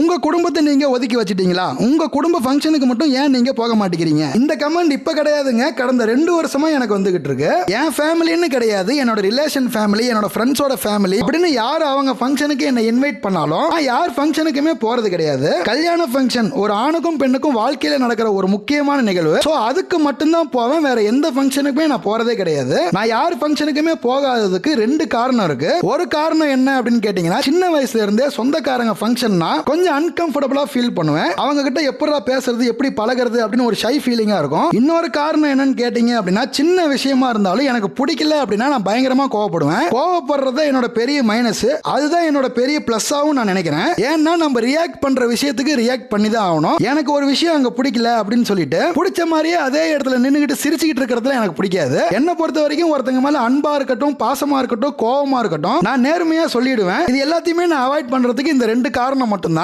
உங்க குடும்பத்தை நீங்க ஒதுக்கி வச்சிட்டீங்களா? உங்க குடும்ப ஃபங்க்ஷனுக்கு மட்டும் ஏன் நீங்க போக மாட்டேங்கிறீங்க? இந்த கமெண்ட் இப்ப கிடையாதுங்க. கடந்த ரெண்டு வருஷமா எனக்கு வந்துகிட்டு இருக்கு. என் ஃபேமிலின்னு கிடையாது. என்னோட ரிலேஷன் ஃபேமிலி என்னோட ஃப்ரெண்ட்ஸோட ஃபேமிலி அப்படின்னு யார் அவங்க ஃபங்க்ஷனுக்கு என்ன இன்வைட் பண்ணாலும் யார் ஃபங்க்ஷனுக்குமே போறது கிடையாது. கல்யாண ஃபங்க்ஷன் ஒரு ஆணுக்கும் பெண்ணுக்கும் வாழ்க்கையில நடக்கிற ஒரு முக்கியமான நிகழ்வு. ஸோ அதுக்கு மட்டும்தான் போவேன். வேற எந்த ஃபங்க்ஷனுக்குமே நான் போறதே கிடையாது. நான் யார் ஃபங்க்ஷனுக்குமே போகாததுக்கு ரெண்டு காரணம் இருக்கு. ஒரு காரணம் என்ன அப்படின்னு கேட்டீங்கன்னா சின்ன வயசுல இருந்தே சொந்தக்காரங்க ஃபங்க்ஷன்னா கொஞ்சம் அன்கம்ஃபர்டபுளா ஃபீல் பண்ணுவேன். அவங்க கிட்ட எப்படிடா பேசுறது எப்படி பழகுறது அப்படின்னு ஒரு ஷை ஃபீலிங்கா இருக்கும். இன்னொரு காரணம் என்னன்னு கேட்டீங்க அப்படின்னா சின்ன விஷயமா இருந்தாலும் எனக்கு பிடிக்கல அப்படின்னா நான் பயங்கரமா கோவப்படுவேன். கோவப்படுறது என்னோட பெரிய மைனஸ் அதுதான் என்னோட பெரிய ப்ளஸ்ஸாகவும் நான் நினைக்கிறேன். ஏன்னா நம்ம ரியாக்ட் பண்ற விஷயத்துக்கு ரியாக்ட் பண்ணி தான் ஆகணும். எனக்கு ஒரு விஷயம் அங்க பிடிக்கல அப்படின்னு சொல்லிட்டு பிடிச்ச மாதிரியே அதே இடத்துல நின்றுகிட்டு சிரிச்சுக்கிட்டு இருக்கிறதுல எனக்கு பிடிக்காது. என்னை பொறுத்த வரைக்கும் ஒருத்தங்க மேல அன்பா இருக்கட்டும் பாசமா இருக்கட்டும் கோவமா இருக்கட்டும் நான் நேர்மையா சொல்லிடுவேன். இது எல்லாத்தையுமே நான் அவாய்ட் பண்றதுக்கு இந்த ரெண்டு காரணம் மட்டும்தான்.